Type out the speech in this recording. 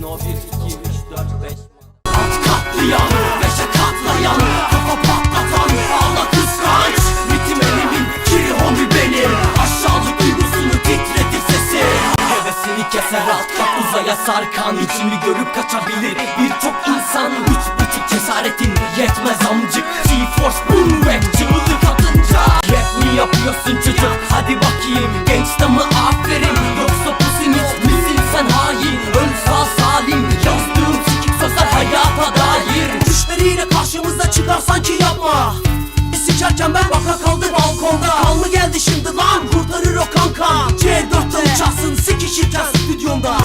No 1, 2, 3, 4, 5 Katlayan, beşe katlayan Kafa patlatan, ağla kıskanç Ritim elimin, kiri homi benim Aşağılık duygusunu titretir sesi Hevesini keser alt kat uzaya sarkan İçimi görüp kaçabilir birçok insan Üç buçuk cesaretin yetmez amcık T-Force boom rap çığlık atınca Rap mi yapıyorsun çocuk hadi bakayım Gangsta mı çıkar sanki yapma. Sikerken ben baka kaldı balkonda. Kal mı geldi şimdi lan kurtarır o kanka. C4'te uçarsın sikişirken stüdyomda